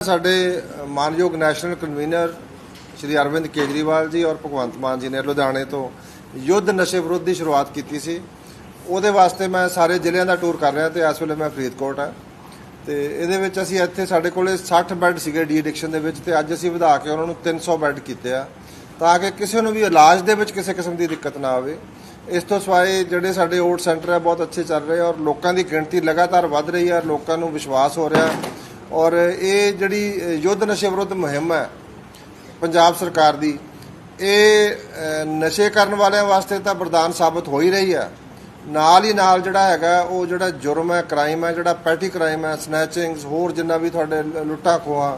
ਸਾਡੇ ਮਾਨਯੋਗ national convener Shri Arvind Kejriwal ji ਔਰ ਭਗਵੰਤ ਮਾਨ ਜੀ ਨੇ ਲੁਧਿਆਣੇ ਤੋਂ ਯੁੱਧ ਨਸ਼ੇ ਵਿਰੁੱਧ ਦੀ ਸ਼ੁਰੂਆਤ ਕੀਤੀ ਸੀ। ਉਹਦੇ ਵਾਸਤੇ ਮੈਂ ਸਾਰੇ ਜ਼ਿਲ੍ਹਿਆਂ ਦਾ ਟੂਰ ਕਰ ਰਿਹਾ ਤੇ ਇਸ ਵੇਲੇ ਮੈਂ ਫਰੀਦਕੋਟ ਆ ਤੇ ਇਹਦੇ ਵਿੱਚ ਅਸੀਂ ਇੱਥੇ ਸਾਡੇ ਕੋਲੇ 60 ਬੈੱਡ ਸੀਗੇ ਡੀ ਐਡਿਕਸ਼ਨ ਦੇ ਵਿੱਚ ਤੇ ਅੱਜ ਅਸੀਂ ਵਧਾ ਕੇ ਉਹਨਾਂ ਨੂੰ 300 ਬੈੱਡ ਕੀਤੇ ਆ ਤਾਂ ਕਿ ਕਿਸੇ ਨੂੰ ਵੀ ਇਲਾਜ ਦੇ ਵਿੱਚ ਕਿਸੇ ਕਿਸਮ ਦੀ ਦਿੱਕਤ ਨਾ ਆਵੇ। ਇਸ ਤੋਂ ਸਿਵਾਏ ਜਿਹੜੇ ਸਾਡੇ ਓਟ ਸੈਂਟਰ ਆ, ਬਹੁਤ ਅੱਛੇ ਚੱਲ ਰਹੇ ਔਰ ਲੋਕਾਂ ਦੀ ਗਿਣਤੀ ਲਗਾਤਾਰ ਵੱਧ ਰਹੀ ਹੈ ਲੋਕਾਂ ਨੂੰ ਵਿਸ਼ਵਾਸ ਹੋ ਰਿਹਾ। ਔਰ ਇਹ ਜਿਹੜੀ ਯੁੱਧ ਨਸ਼ੇ ਵਿਰੁੱਧ ਮੁਹਿੰਮ ਹੈ ਪੰਜਾਬ ਸਰਕਾਰ ਦੀ, ਇਹ ਨਸ਼ੇ ਕਰਨ ਵਾਲਿਆਂ ਵਾਸਤੇ ਤਾਂ ਵਰਦਾਨ ਸਾਬਤ ਹੋ ਹੀ ਰਹੀ ਹੈ। ਨਾਲ ਹੀ ਨਾਲ ਜਿਹੜਾ ਹੈਗਾ, ਉਹ ਜਿਹੜਾ ਜੁਰਮ ਹੈ ਕ੍ਰਾਈਮ ਹੈ, ਜਿਹੜਾ ਪੈਟੀ ਕ੍ਰਾਈਮ ਹੈ ਸਨੈਚਿੰਗਸ ਹੋਰ ਜਿੰਨਾ ਵੀ ਤੁਹਾਡੇ ਲ- ਲੁੱਟਾਂ ਖੋਹਾਂ,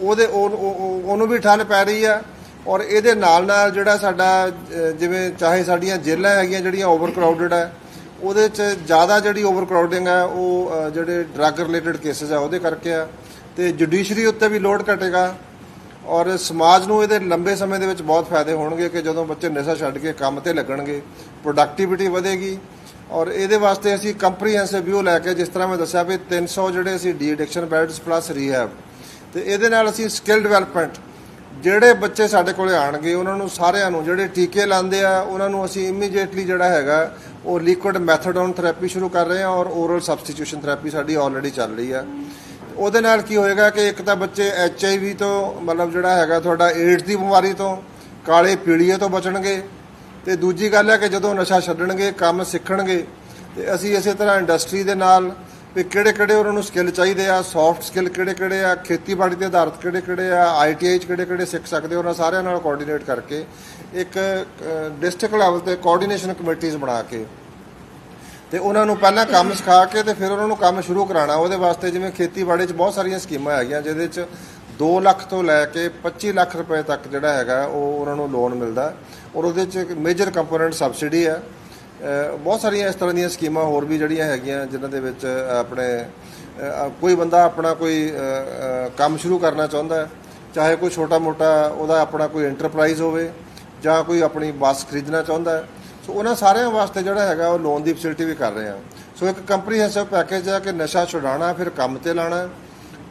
ਉਹਦੇ ਉਹਨੂੰ ਵੀ ਠੱਲ ਪੈ ਰਹੀ ਹੈ। ਔਰ ਇਹਦੇ ਨਾਲ ਨਾਲ ਜਿਹੜਾ ਸਾਡਾ ਜਿਵੇਂ ਚਾਹੇ ਸਾਡੀਆਂ ਜੇਲ੍ਹਾਂ ਹੈਗੀਆਂ ਜਿਹੜੀਆਂ ਓਵਰ ਕਰਾਊਡਡ ਹੈ ਉਹਦੇ 'ਚ ਜ਼ਿਆਦਾ ਜਿਹੜੀ ਓਵਰਕਰਾਊਡਿੰਗ ਹੈ, ਉਹ ਜਿਹੜੇ ਡਰੱਗ ਰਿਲੇਟਡ ਕੇਸਿਸ ਆ, ਉਹਦੇ ਕਰਕੇ ਆ। ਤੇ ਜੁਡੀਸ਼ਰੀ ਉੱਤੇ ਵੀ ਲੋਡ ਘਟੇਗਾ ਔਰ ਸਮਾਜ ਨੂੰ ਇਹਦੇ ਲੰਬੇ ਸਮੇਂ ਦੇ ਵਿੱਚ ਬਹੁਤ ਫਾਇਦੇ ਹੋਣਗੇ ਕਿ ਜਦੋਂ ਬੱਚੇ ਨਸ਼ਾ ਛੱਡ ਕੇ ਕੰਮ ਤੇ ਲੱਗਣਗੇ ਪ੍ਰੋਡਕਟਿਵਿਟੀ ਵਧੇਗੀ ਔਰ ਇਹਦੇ ਵਾਸਤੇ ਅਸੀਂ ਕੰਪਰੀਹੈਂਸਿਵ ਵਿਊ ਲੈ ਕੇ ਜਿਸ ਤਰ੍ਹਾਂ ਮੈਂ ਦੱਸਿਆ ਵੀ 300 ਜਿਹੜੇ ਅਸੀਂ de addiction beds plus rehab ਤੇ ਇਹਦੇ ਨਾਲ ਅਸੀਂ ਸਕਿੱਲ ਡਿਵੈਲਪਮੈਂਟ ਜਿਹੜੇ ਬੱਚੇ ਸਾਡੇ ਕੋਲੇ ਆਣਗੇ, ਉਹਨਾਂ ਨੂੰ ਸਾਰਿਆਂ ਨੂੰ ਜਿਹੜੇ ਟੀਕੇ ਲਾਉਂਦੇ ਆ, ਉਹਨਾਂ ਨੂੰ ਅਸੀਂ ਇਮੀਡੀਏਟਲੀ ਜਿਹੜਾ ਹੈਗਾ ਉਹ ਲਿਕੁਇਡ ਮੈਥਡੋਨ ਥੈਰੇਪੀ ਸ਼ੁਰੂ ਕਰ ਰਹੇ ਹਾਂ ਔਰ ਓਰਲ ਸਬਸਟੀਟਿਊਸ਼ਨ ਥੈਰੇਪੀ ਸਾਡੀ ਆਲਰੇਡੀ ਚੱਲ ਰਹੀ ਆ। ਉਹਦੇ ਨਾਲ ਕੀ ਹੋਏਗਾ ਕਿ ਇੱਕ ਤਾਂ ਬੱਚੇ ਐਚ ਆਈ ਵੀ ਤੋਂ, ਮਤਲਬ ਜਿਹੜਾ ਹੈਗਾ ਤੁਹਾਡਾ ਏਡਸ ਦੀ ਬਿਮਾਰੀ ਤੋਂ, ਕਾਲੇ ਪੀਲੀਏ ਤੋਂ ਬਚਣਗੇ। ਤੇ ਦੂਜੀ ਗੱਲ ਹੈ ਕਿ ਜਦੋਂ ਨਸ਼ਾ ਛੱਡਣਗੇ, ਕੰਮ ਸਿੱਖਣਗੇ, ਤੇ ਅਸੀਂ ਇਸੇ ਤਰ੍ਹਾਂ ਇੰਡਸਟਰੀ ਦੇ ਨਾਲ ਵੀ ਕਿਹੜੇ ਕਿਹੜੇ ਉਹਨਾਂ ਨੂੰ ਸਕਿੱਲ ਚਾਹੀਦੇ ਆ? ਸੌਫਟ ਸਕਿੱਲ ਕਿਹੜੇ ਕਿਹੜੇ ਆ? ਖੇਤੀਬਾੜੀ ਦੇ ਆਧਾਰਿਤ ਕਿਹੜੇ ਕਿਹੜੇ ਆ ਆਈਟੀਆਈ ਚ ਕਿਹੜੇ ਕਿਹੜੇ ਸਿੱਖ ਸਕਦੇ ਉਹਨਾਂ ਸਾਰਿਆਂ ਨਾਲ ਕੋਆਰਡੀਨੇਟ ਕਰਕੇ ਇੱਕ ਡਿਸਟ੍ਰਿਕਟ ਲੈਵਲ ਤੇ ਕੋਆਰਡੀਨੇਸ਼ਨ ਕਮੇਟੀਆਂ ਬਣਾ ਕੇ ਤੇ ਉਹਨਾਂ ਨੂੰ ਪਹਿਲਾਂ ਕੰਮ ਸਿਖਾ ਕੇ ਤੇ ਫਿਰ ਉਹਨਾਂ ਨੂੰ ਕੰਮ ਸ਼ੁਰੂ ਕਰਾਉਣਾ। ਉਹਦੇ ਵਾਸਤੇ ਜਿਵੇਂ ਖੇਤੀਬਾੜੀ 'ਚ ਬਹੁਤ ਸਾਰੀਆਂ ਸਕੀਮਾਂ ਹੈਗੀਆਂ, ਜਿਹਦੇ 'ਚ 2 ਲੱਖ ਤੋਂ ਲੈ ਕੇ 25 ਲੱਖ ਰੁਪਏ ਤੱਕ ਜਿਹੜਾ ਹੈਗਾ, ਉਹ ਉਹਨਾਂ ਨੂੰ ਲੋਨ ਮਿਲਦਾ। ਔਰ ਉਹਦੇ 'ਚ ਇੱਕ ਮੇਜਰ ਕੰਪੋਨੈਂਟ ਸਬਸਿਡੀ ਹੈ ਬਹੁਤ ਸਾਰੀਆਂ ਇਸ ਤਰ੍ਹਾਂ ਦੀਆਂ ਸਕੀਮਾਂ ਹੋਰ ਵੀ ਜਿਹੜੀਆਂ ਹੈਗੀਆਂ, ਜਿਨ੍ਹਾਂ ਦੇ ਵਿੱਚ ਆਪਣੇ ਕੋਈ ਬੰਦਾ ਆਪਣਾ ਕੋਈ ਕੰਮ ਸ਼ੁਰੂ ਕਰਨਾ ਚਾਹੁੰਦਾ ਹੈ, ਚਾਹੇ ਕੋਈ ਛੋਟਾ ਮੋਟਾ ਉਹਦਾ ਆਪਣਾ ਕੋਈ ਐਂਟਰਪ੍ਰਾਈਜ਼ ਹੋਵੇ, ਜਾਂ ਕੋਈ ਆਪਣੀ ਬੱਸ ਖਰੀਦਣਾ ਚਾਹੁੰਦਾ ਹੈ। ਸੋ ਉਹਨਾਂ ਸਾਰਿਆਂ ਵਾਸਤੇ ਜਿਹੜਾ ਹੈਗਾ, ਉਹ ਲੋਨ ਦੀ ਫੈਸਿਲਿਟੀ ਵੀ ਕਰ ਰਹੇ ਆ ਸੋ ਇੱਕ ਕੰਪਰੀਹੈਂਸਿਵ ਪੈਕੇਜ ਹੈ ਕਿ ਨਸ਼ਾ ਛੁਡਾਉਣਾ, ਫਿਰ ਕੰਮ ਤੇ ਲਾਣਾ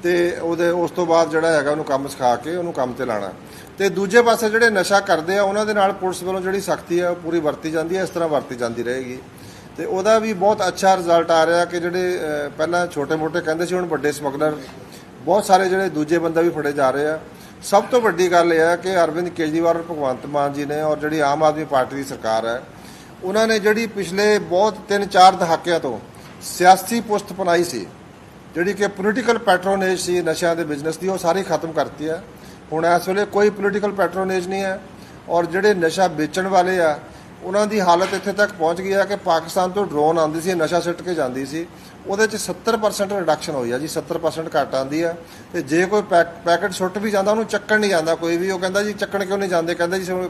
ਤੇ ਉਹਦੇ ਉਸ ਤੋਂ ਬਾਅਦ ਜਿਹੜਾ ਹੈਗਾ ਉਹਨੂੰ ਕੰਮ ਸਿਖਾ ਕੇ ਉਹਨੂੰ ਕੰਮ ਤੇ ਲਾਣਾ। ਤੇ ਦੂਜੇ ਪਾਸੇ ਜਿਹੜੇ ਨਸ਼ਾ ਕਰਦੇ ਆ, ਉਹਨਾਂ ਦੇ ਨਾਲ ਪੁਲਿਸ ਵੱਲੋਂ ਜਿਹੜੀ ਸਖਤੀ ਆ, ਉਹ ਪੂਰੀ ਵਰਤੀ ਜਾਂਦੀ ਹੈ ਇਸ ਤਰ੍ਹਾਂ ਵਰਤੀ ਜਾਂਦੀ ਰਹੇਗੀ। ਤੇ ਉਹਦਾ ਵੀ ਬਹੁਤ ਅੱਛਾ ਰਿਜ਼ਲਟ ਆ ਰਿਹਾ ਕਿ ਜਿਹੜੇ ਪਹਿਲਾਂ ਛੋਟੇ-ਮੋਟੇ ਕਹਿੰਦੇ ਸੀ, ਹੁਣ ਵੱਡੇ ਸਮਗਲਰ, ਬਹੁਤ ਸਾਰੇ ਜਿਹੜੇ ਦੂਜੇ ਬੰਦਾ ਵੀ ਫੜੇ ਜਾ ਰਹੇ ਆ। ਸਭ ਤੋਂ ਵੱਡੀ ਗੱਲ ਇਹ ਹੈ ਕਿ ਅਰਵਿੰਦ ਕੇਜਰੀਵਾਲ ਔਰ ਭਗਵੰਤ ਮਾਨ ਜੀ ਨੇ ਔਰ ਜਿਹੜੀ ਆਮ ਆਦਮੀ ਪਾਰਟੀ ਦੀ ਸਰਕਾਰ ਹੈ, ਉਹਨਾਂ ਨੇ ਜਿਹੜੀ ਪਿਛਲੇ ਬਹੁਤ 3-4 ਦਹਾਕਿਆਂ ਤੋਂ ਸਿਆਸੀ ਪੁਸਤ ਪਨਾਈ ਸੀ। ਜਿਹੜੀ ਕਿ ਪੋਲੀਟੀਕਲ ਪੈਟਰੋਨੇਜ ਸੀ ਨਸ਼ਿਆਂ ਦੇ ਬਿਜ਼ਨਸ ਦੀ, ਉਹ ਸਾਰੀ ਖਤਮ ਕਰਤੀ ਹੈ ਹੁਣ ਇਸ ਵੇਲੇ ਕੋਈ ਪੋਲੀਟੀਕਲ ਪੈਟਰੋਨੇਜ ਨਹੀਂ ਹੈ ਔਰ ਜਿਹੜੇ ਨਸ਼ਾ ਵੇਚਣ ਵਾਲੇ ਆ, ਉਹਨਾਂ ਦੀ ਹਾਲਤ ਇੱਥੇ ਤੱਕ ਪਹੁੰਚ ਗਈ ਹੈ ਕਿ ਪਾਕਿਸਤਾਨ ਤੋਂ ਡਰੋਨ ਆਉਂਦੀ ਸੀ, ਨਸ਼ਾ ਸਿੱਟ ਕੇ ਜਾਂਦੀ ਸੀ। ਉਹਦੇ ਚ 70% ਰਿਡਕਸ਼ਨ ਹੋਈ ਆ ਜੀ 70% ਘਟ ਆਂਦੀ ਆ। ਤੇ ਜੇ ਕੋਈ ਪੈਕ- ਪੈਕਟ ਸੁੱਟ ਵੀ ਜਾਂਦਾ, ਉਹਨੂੰ ਚੱਕਣ ਨਹੀਂ ਜਾਂਦਾ ਕੋਈ ਵੀ। ਉਹ ਕਹਿੰਦਾ ਜੀ, ਚੱਕਣ ਕਿਉਂ ਨਹੀਂ ਜਾਂਦੇ? ਕਹਿੰਦਾ ਜੀ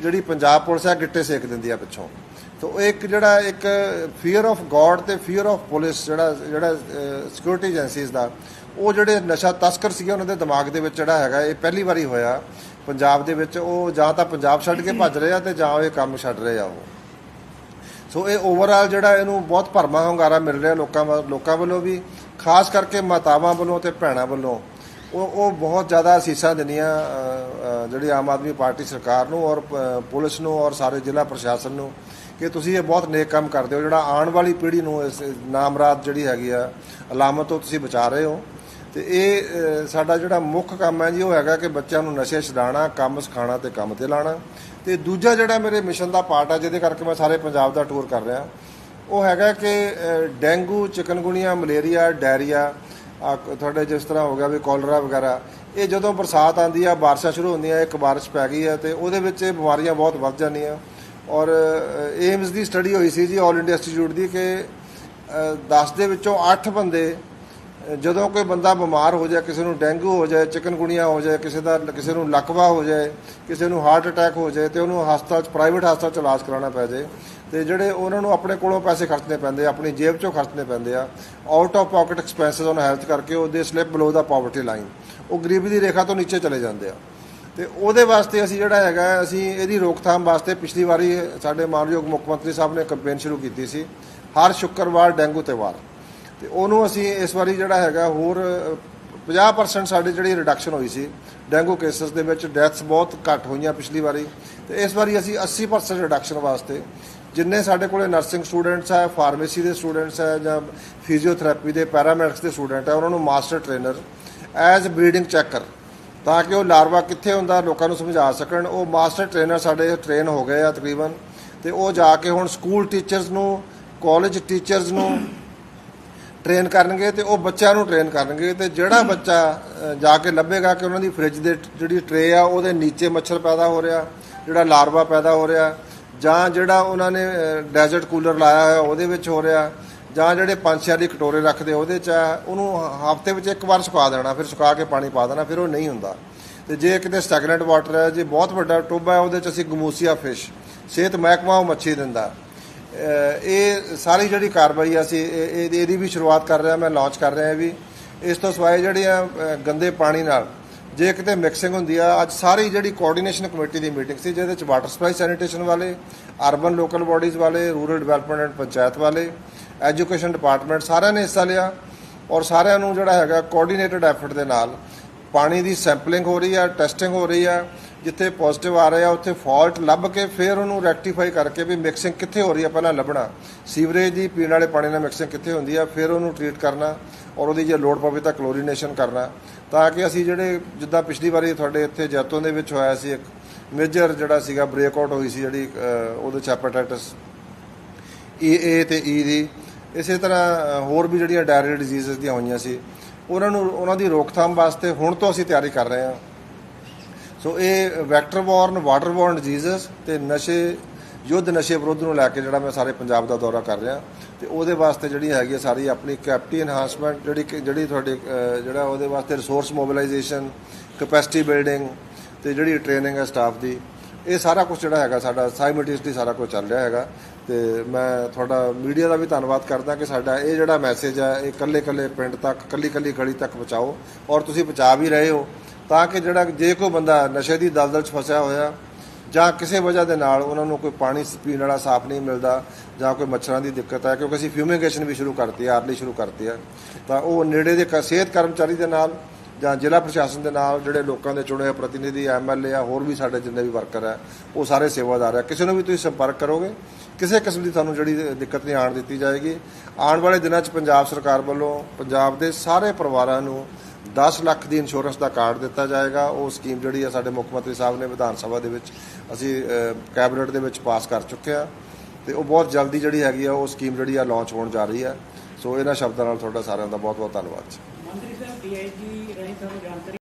ਜਿਹੜੀ ਪੰਜਾਬ ਪੁਲਿਸ ਹੈ, ਗਿੱਟੇ ਸੇਕ ਦਿੰਦੀ ਆ ਪਿੱਛੋਂ। ਤੋ ਇੱਕ ਜਿਹੜਾ ਇੱਕ ਫੀਅਰ ਆਫ ਗੋਡ ਤੇ ਫੀਅਰ ਆਫ ਪੁਲਿਸ ਜਿਹੜਾ ਜਿਹੜਾ ਸਿਕਿਉਰਿਟੀ ਏਜੰਸੀਜ਼ ਦਾ, ਉਹ ਜਿਹੜੇ ਨਸ਼ਾ ਤਸਕਰ ਸੀਗੇ, ਉਹਨਾਂ ਦੇ ਦਿਮਾਗ ਦੇ ਵਿੱਚ ਜਿਹੜਾ ਹੈਗਾ, ਇਹ ਪਹਿਲੀ ਵਾਰੀ ਹੋਇਆ। ਪੰਜਾਬ ਦੇ ਵਿੱਚ ਉਹ ਜਾਂ ਤਾਂ ਪੰਜਾਬ ਛੱਡ ਕੇ ਭੱਜ ਰਹੇ ਆ ਤੇ ਜਾਂ ਇਹ ਕੰਮ ਛੱਡ ਰਹੇ ਆ ਉਹ। ਸੋ ਇਹ ਓਵਰਆਲ ਜਿਹੜਾ ਇਹਨੂੰ ਬਹੁਤ ਭਰਮਾ ਹੁੰਗਾਰਾ ਮਿਲ ਰਿਹਾ ਲੋਕਾਂ ਵੱਲ ਲੋਕਾਂ ਵੱਲੋਂ ਵੀ, ਖਾਸ ਕਰਕੇ ਮਾਤਾਵਾਂ ਵੱਲੋਂ ਤੇ ਭੈਣਾਂ ਵੱਲੋਂ। ਉਹ ਉਹ ਬਹੁਤ ਜ਼ਿਆਦਾ ਅਸੀਸਾਂ ਦਿੰਦੀਆਂ ਜਿਹੜੀ ਆਮ ਆਦਮੀ ਪਾਰਟੀ ਸਰਕਾਰ ਨੂੰ ਔਰ ਪੁਲਿਸ ਨੂੰ ਔਰ ਸਾਰੇ ਜ਼ਿਲ੍ਹਾ ਪ੍ਰਸ਼ਾਸਨ ਨੂੰ। ਕਿ ਤੁਸੀਂ ਇਹ ਬਹੁਤ ਨੇਕ ਕੰਮ ਕਰਦੇ ਹੋ। ਜਿਹੜਾ ਆਉਣ ਵਾਲੀ ਪੀੜ੍ਹੀ ਨੂੰ ਇਸ ਨਾਮਰਾਤ ਜਿਹੜੀ ਹੈਗੀ ਆ ਅਲਾਮਤ ਤੋਂ ਤੁਸੀਂ ਬਚਾ ਰਹੇ ਹੋ। ਤੇ ਇਹ ਸਾਡਾ ਜਿਹੜਾ ਮੁੱਖ ਕੰਮ ਹੈ ਜੀ ਉਹ ਹੈਗਾ ਕਿ ਬੱਚਿਆਂ ਨੂੰ ਨਸ਼ੇ ਛਡਾਉਣਾ ਕੰਮ ਸਿਖਾਉਣਾ ਤੇ ਕੰਮ ਤੇ ਲਾਉਣਾ। ਤੇ ਦੂਜਾ ਜਿਹੜਾ ਮੇਰੇ ਮਿਸ਼ਨ ਦਾ ਪਾਰਟ ਆ ਜਿਹਦੇ ਕਰਕੇ ਮੈਂ ਸਾਰੇ ਪੰਜਾਬ ਦਾ ਟੂਰ ਕਰ ਰਿਹਾ। ਉਹ ਹੈਗਾ ਕਿ ਅ, ਡੇਂਗੂ ਚਿਕਨਗੁਨੀਆ ਮਲੇਰੀਆ ਡਾਇਰੀਆ ਤੁਹਾਡੇ ਜਿਸ ਤਰ੍ਹਾਂ ਹੋ ਗਿਆ ਵੀ ਕੋਲਰਾ ਵਗੈਰਾ ਇਹ ਜਦੋਂ ਬਰਸਾਤ ਆਂਦੀ ਆ ਬਾਰਿਸ਼ਾਂ ਸ਼ੁਰੂ ਹੁੰਦੀਆਂ ਇੱਕ ਬਾਰਿਸ਼ ਪੈ ਗਈ ਹੈ ਤੇ ਉਹਦੇ ਵਿੱਚ ਇਹ ਬਿਮਾਰੀਆਂ ਬਹੁਤ ਵੱਧ ਜਾਂਦੀਆਂ। ਔਰ ਏਮਸ ਦੀ ਸਟੱਡੀ ਹੋਈ ਸੀ ਜੀ ਆਲ ਇੰਡੀਆ ਇੰਸਟੀਚਿਊਟ ਦੀ ਕਿ 10 ਦੇ ਵਿੱਚੋਂ 8 ਬੰਦੇ ਜਦੋਂ ਕੋਈ ਬੰਦਾ ਬਿਮਾਰ ਹੋ ਜਾਏ, ਕਿਸੇ ਨੂੰ ਡੇਂਗੂ ਹੋ ਜਾਏ ਚਿਕਨਗੁਨੀਆ ਹੋ ਜਾਏ, ਕਿਸੇ ਦਾ, ਕਿਸੇ ਨੂੰ ਲਕਵਾ ਹੋ ਜਾਏ, ਕਿਸੇ ਨੂੰ ਹਾਰਟ ਅਟੈਕ ਹੋ ਜਾਏ ਤੇ ਉਹਨੂੰ ਹਸਪਤਾਲ ਚ ਪ੍ਰਾਈਵੇਟ ਹਸਪਤਾਲ ਚ ਇਲਾਜ ਕਰਾਉਣਾ ਪੈ ਜਾਏ, ਤੇ ਜਿਹੜੇ ਉਹਨਾਂ ਨੂੰ ਆਪਣੇ ਕੋਲੋਂ ਪੈਸੇ ਖਰਚਣੇ ਪੈਂਦੇ ਆਪਣੀ ਜੇਬ ਚੋਂ ਖਰਚਣੇ ਪੈਂਦੇ ਆ out of pocket expenses on health ਕਰਕੇ, ਉਹਦੇ ਸਲਿਪ ਬਿਲੋ ਦਾ ਪਾਵਰਟੀ ਲਾਈਨ ਉਹ ਗਰੀਬੀ ਦੀ ਰੇਖਾ ਤੋਂ ਨੀਚੇ ਚਲੇ ਜਾਂਦੇ ਆ। ਤੇ ਉਹਦੇ ਵਾਸਤੇ ਅਸੀਂ ਜਿਹੜਾ ਹੈਗਾ ਅਸੀਂ ਇਹਦੀ ਰੋਕਥਾਮ ਵਾਸਤੇ ਪਿਛਲੀ ਵਾਰੀ ਸਾਡੇ ਮਾਨਯੋਗ ਮੁੱਖ ਮੰਤਰੀ ਸਾਹਿਬ ਨੇ ਕੈਂਪੇਨ ਸ਼ੁਰੂ ਕੀਤੀ ਸੀ ਹਰ ਸ਼ੁੱਕਰਵਾਰ ਡੈਂਗੂ ਤੇ ਵਾਰ। ਤੇ ਉਹਨੂੰ ਅਸੀਂ ਇਸ ਵਾਰੀ ਜਿਹੜਾ ਹੈਗਾ ਹੋਰ ਅ, 50% ਸਾਡੀ ਜਿਹੜੀ ਰਿਡਕਸ਼ਨ ਹੋਈ ਸੀ ਡੈਂਗੂ ਕੇਸਸ ਦੇ ਵਿੱਚ ਡੈਥਸ ਬਹੁਤ ਘੱਟ ਹੋਈਆਂ ਪਿਛਲੀ ਵਾਰੀ। ਤੇ ਇਸ ਵਾਰੀ ਅਸੀਂ 80% ਰਿਡਕਸ਼ਨ ਵਾਸਤੇ ਜਿੰਨੇ ਸਾਡੇ ਕੋਲੇ ਨਰਸਿੰਗ ਸਟੂਡੈਂਟਸ ਹੈ ਫਾਰਮੇਸੀ ਦੇ ਸਟੂਡੈਂਟਸ ਹੈ ਜਾਂ ਫਿਜ਼ੀਓਥੈਰੇਪੀ ਦੇ ਪੈਰਾਮੈਡਿਕਸ ਦੇ ਸਟੂਡੈਂਟ ਹੈ ਉਹਨਾਂ ਨੂੰ master trainer as breeding checker ਤਾਂ ਕਿ ਉਹ ਲਾਰਵਾ ਕਿੱਥੇ ਹੁੰਦਾ ਲੋਕਾਂ ਨੂੰ ਸਮਝਾ ਸਕਣ। ਉਹ ਮਾਸਟਰ ਟ੍ਰੇਨਰ ਸਾਡੇ ਟ੍ਰੇਨ ਹੋ ਗਏ ਆ ਤਕਰੀਬਨ। ਤੇ ਉਹ ਜਾ ਕੇ ਹੁਣ ਸਕੂਲ ਟੀਚਰਸ ਨੂੰ, ਕਾਲਜ ਟੀਚਰਸ ਨੂੰ ਟ੍ਰੇਨ ਕਰਨਗੇ ਤੇ ਉਹ ਬੱਚਿਆਂ ਨੂੰ ਟ੍ਰੇਨ ਕਰਨਗੇ। ਤੇ ਜਿਹੜਾ ਬੱਚਾ ਜਾ ਕੇ ਲੱਭੇਗਾ ਕਿ ਉਹਨਾਂ ਦੀ ਫ੍ਰਿਜ ਦੇ ਜਿਹੜੀ ਟਰੇ ਆ, ਉਹਦੇ ਨੀਚੇ ਮੱਛਰ ਪੈਦਾ ਹੋ ਰਿਹਾ, ਜਿਹੜਾ ਲਾਰਵਾ ਪੈਦਾ ਹੋ ਰਿਹਾ ਜਾਂ ਜਿਹੜਾ ਉਹਨਾਂ ਨੇ ਡੈਜ਼ਰਟ ਕੂਲਰ ਲਾਇਆ ਹੋਇਆ ਉਹਦੇ ਵਿੱਚ ਹੋ ਰਿਹਾ। ਜਾਂ ਜਿਹੜੇ ਪੰਜ ਛੇ ਵਾਲੀ ਕਟੋਰੇ ਰੱਖਦੇ ਉਹਦੇ ਚ ਆ, ਉਹਨੂੰ ਹਫ਼ਤੇ ਵਿੱਚ ਇੱਕ ਵਾਰ ਸੁਕਾ ਦੇਣਾ ਫਿਰ ਸੁਕਾ ਕੇ ਪਾਣੀ ਪਾ ਦੇਣਾ ਫਿਰ ਉਹ ਨਹੀਂ ਹੁੰਦਾ। ਤੇ ਜੇ ਕਿਤੇ ਸਟੈਗਨੈਂਟ ਵਾਟਰ ਹੈ ਜੇ ਬਹੁਤ ਵੱਡਾ ਟੁੱਬ ਹੈ ਉਹਦੇ ਚ ਅਸੀਂ ਗਮੂਸੀਆ ਫਿਸ਼ ਸਿਹਤ ਮਹਿਕਮਾ ਉਹ ਮੱਛੀ ਦਿੰਦਾ। ਇਹ ਸਾਰੀ ਜਿਹੜੀ ਕਾਰਵਾਈ ਅਸੀਂ ਇਹ- ਇਹ- ਇਹਦੀ ਵੀ ਸ਼ੁਰੂਆਤ ਕਰ ਰਿਹਾ ਮੈਂ ਲਾਂਚ ਕਰ ਰਿਹਾ ਵੀ। ਇਸ ਤੋਂ ਸਿਵਾਏ ਜਿਹੜੀਆਂ ਅਹ, ਗੰਦੇ ਪਾਣੀ ਨਾਲ ਜੇ ਕਿਤੇ ਮਿਕਸਿੰਗ ਹੁੰਦੀ ਆ ਅੱਜ ਸਾਰੀ ਜਿਹੜੀ ਕੋਆਰਡੀਨੇਸ਼ਨ ਕਮੇਟੀ ਦੀ ਮੀਟਿੰਗ ਸੀ ਜਿਹਦੇ ਚ ਵਾਟਰ ਸਪਲਾਈ ਸੈਨੀਟੇਸ਼ਨ ਵਾਲੇ ਅਰਬਨ ਲੋਕਲ ਬਾਡੀਜ਼ ਵਾਲੇ ਰੂਰਲ ਡਿਵੈਲਪਮੈਂਟ ਐਂਡ ਪੰਚਾਇਤ ਵਾਲੇ ਐਜੂਕੇਸ਼ਨ ਡਿਪਾਰਟਮੈਂਟ ਸਾਰਿਆਂ ਨੇ ਹਿੱਸਾ ਲਿਆ ਔਰ ਸਾਰਿਆਂ ਨੂੰ ਜਿਹੜਾ ਹੈਗਾ ਕੋਆਰਡੀਨੇਟਡ ਐਫਰਟ ਦੇ ਨਾਲ ਪਾਣੀ ਦੀ ਸੈਂਪਲਿੰਗ ਹੋ ਰਹੀ ਹੈ ਟੈਸਟਿੰਗ ਹੋ ਰਹੀ ਹੈ, ਜਿੱਥੇ ਪੋਜ਼ਿਟਿਵ ਆ ਰਿਹਾ ਉੱਥੇ ਫਾਲਟ ਲੱਭ ਕੇ ਫਿਰ ਉਹਨੂੰ ਰੈਕਟੀਫਾਈ ਕਰਕੇ ਵੀ ਮਿਕਸਿੰਗ ਕਿੱਥੇ ਹੋ ਰਹੀ ਹੈ ਪਹਿਲਾਂ ਲੱਭਣਾ। ਸੀਵਰੇਜ ਦੀ ਪੀਣ ਵਾਲੇ ਪਾਣੀ ਨਾਲ ਮਿਕਸਿੰਗ ਕਿੱਥੇ ਹੁੰਦੀ ਹੈ, ਫਿਰ ਉਹਨੂੰ ਟ੍ਰੀਟ ਕਰਨਾ ਔਰ ਉਹਦੀ ਜੇ ਲੋੜ ਪਵੇ ਤਾਂ ਕਲੋਰੀਨੇਸ਼ਨ ਕਰਨਾ। ਤਾਂ ਕਿ ਅਸੀਂ ਜਿਹੜੇ ਜਿੱਦਾਂ ਪਿਛਲੀ ਵਾਰੀ ਤੁਹਾਡੇ ਇੱਥੇ ਜੈਤੋਂ ਦੇ ਵਿੱਚ ਹੋਇਆ ਸੀ, ਇੱਕ ਮੇਜਰ ਜਿਹੜਾ ਸੀਗਾ ਬ੍ਰੇਕਆਊਟ ਹੋਈ ਸੀ ਜਿਹੜੀ ਉਹਦੇ ਚ ਹੈਪੇਟਾਈਟਸ ਈ ਏ ਤੇ ਈ ਦੀ ਇਸੇ ਤਰ੍ਹਾਂ ਹੋਰ ਵੀ ਜਿਹੜੀਆਂ ਡਾਇਰੀ ਡਿਜ਼ੀਜ਼ਸ ਦੀਆਂ ਹੋਈਆਂ ਸੀ, ਉਹਨਾਂ ਨੂੰ, ਉਹਨਾਂ ਦੀ ਰੋਕਥਾਮ ਵਾਸਤੇ ਹੁਣ ਤੋਂ ਅਸੀਂ ਤਿਆਰੀ ਕਰ ਰਹੇ ਹਾਂ। ਸੋ ਇਹ vector borne water borne diseases ਤੇ ਨਸ਼ੇ, ਯੁੱਧ ਨਸ਼ੇ ਵਿਰੁੱਧ ਨੂੰ ਲੈ ਕੇ ਜਿਹੜਾ ਮੈਂ ਸਾਰੇ ਪੰਜਾਬ ਦਾ ਦੌਰਾ ਕਰ ਰਿਹਾ। ਤੇ ਉਹਦੇ ਵਾਸਤੇ ਜਿਹੜੀ ਹੈਗੀ ਆ ਸਾਰੀ ਆਪਣੀ ਕੈਪਟੀ ਐਨਹਾਂਸਮੈਂਟ ਜਿਹੜੀ ਕਿ- ਜਿਹੜੀ ਤੁਹਾਡੇ ਜਿਹੜਾ ਉਹਦੇ ਵਾਸਤੇ ਰਿਸੋਰਸ ਮੋਬਿਲਾਈਜੇਸ਼ਨ ਕੈਪੈਸਿਟੀ ਬਿਲਡਿੰਗ ਤੇ ਜਿਹੜੀ ਟ੍ਰੇਨਿੰਗ ਹੈ ਸਟਾਫ ਦੀ ਇਹ ਸਾਰਾ ਕੁਝ ਜਿਹੜਾ ਹੈਗਾ ਸਾਡਾ ਸਾਈਮਲਟੇਨਸਲੀ ਸਾਰਾ ਕੁਝ ਚੱਲ ਰਿਹਾ ਹੈਗਾ ਤੇ ਮੈਂ ਤੁਹਾਡਾ ਮੀਡੀਆ ਦਾ ਵੀ ਧੰਨਵਾਦ ਕਰਦਾ ਕਿ ਸਾਡਾ ਇਹ ਜਿਹੜਾ ਮੈਸੇਜ ਹੈ, ਇਹ ਕੱਲੇ ਕੱਲੇ ਪਿੰਡ ਤੱਕ ਕੱਲੀ ਕੱਲੀ ਗਲੀ ਤੱਕ ਪਹੁੰਚਾਓ ਔਰ ਤੁਸੀਂ ਪਹੁੰਚਾ ਵੀ ਰਹੇ ਹੋ ਤਾਂ ਕਿ ਜਿਹੜਾ ਜੇ ਕੋਈ ਬੰਦਾ ਨਸ਼ੇ ਦੀ ਦਲਦਲ 'ਚ ਫਸਿਆ ਹੋਇਆ ਜਾਂ ਕਿਸੇ ਵਜ੍ਹਾ ਦੇ ਨਾਲ ਉਹਨਾਂ ਨੂੰ ਕੋਈ ਪਾਣੀ ਪੀਣ ਵਾਲਾ ਸਾਫ਼ ਨਹੀਂ ਮਿਲਦਾ ਜਾਂ ਕੋਈ ਮੱਛਰਾਂ ਦੀ ਦਿੱਕਤ ਹੈ, ਕਿਉਂਕਿ ਅਸੀਂ ਫਿਊਮੀਗੇਸ਼ਨ ਵੀ ਸ਼ੁਰੂ ਕਰਤੀ ਹੈ, ਆਰਲੀ ਸ਼ੁਰੂ ਕਰਤੀ ਹੈ, ਤਾਂ ਉਹ ਨੇੜੇ ਦੇ ਕ- ਸਿਹਤ ਕਰਮਚਾਰੀ ਦੇ ਨਾਲ ਜਾਂ ਜ਼ਿਲ੍ਹਾ ਪ੍ਰਸ਼ਾਸਨ ਦੇ ਨਾਲ ਜਿਹੜੇ ਲੋਕਾਂ ਦੇ ਚੁਣੇ ਹੋਏ ਪ੍ਰਤੀਨਿਧੀ ਐਮਐਲਏ ਆ, ਹੋਰ ਵੀ ਸਾਡੇ ਜਿੰਨੇ ਵੀ ਵਰਕਰ ਹੈ ਉਹ ਸਾਰੇ ਸੇਵਾਦਾਰ ਆ। ਕਿਸੇ ਨੂੰ ਵੀ ਤੁਸੀਂ ਸੰਪਰਕ ਕਰੋਗੇ, ਕਿਸੇ ਕਿਸਮ ਦੀ ਤੁਹਾਨੂੰ ਜਿਹੜੀ ਦਿੱਕਤ ਨਹੀਂ ਆਣ ਦਿੱਤੀ ਜਾਏਗੀ। ਆਉਣ ਵਾਲੇ ਦਿਨਾਂ 'ਚ ਪੰਜਾਬ ਸਰਕਾਰ ਵੱਲੋਂ ਪੰਜਾਬ ਦੇ ਸਾਰੇ ਪਰਿਵਾਰਾਂ ਨੂੰ 10 ਲੱਖ ਦੀ ਇੰਸ਼ੋਰੈਂਸ ਦਾ ਕਾਰਡ ਦਿੱਤਾ ਜਾਏਗਾ। ਉਹ ਸਕੀਮ ਜਿਹੜੀ ਆ ਸਾਡੇ ਮੁੱਖ ਮੰਤਰੀ ਸਾਹਿਬ ਨੇ ਵਿਧਾਨ ਸਭਾ ਦੇ ਵਿੱਚ ਅਸੀਂ ਕੈਬਨਿਟ ਦੇ ਵਿੱਚ ਪਾਸ ਕਰ ਚੁੱਕੇ ਆ ਤੇ ਉਹ ਬਹੁਤ ਜਲਦੀ ਜਿਹੜੀ ਹੈਗੀ ਆ, ਉਹ ਸਕੀਮ ਜਿਹੜੀ ਆ, ਲਾਂਚ ਹੋਣ ਜਾ ਰਹੀ ਆ। ਸੋ ਇਹਨਾਂ ਸ਼ਬਦਾਂ ਨਾਲ ਤੁਹਾਡਾ ਸਾਰਿਆਂ ਦਾ ਬਹੁਤ ਬਹੁਤ ਧੰਨਵਾਦ ਜੀ। ਡੀਆਈਜੀ ਰਾਹੀਂ ਤੁਹਾਨੂੰ ਜਾਣਕਾਰੀ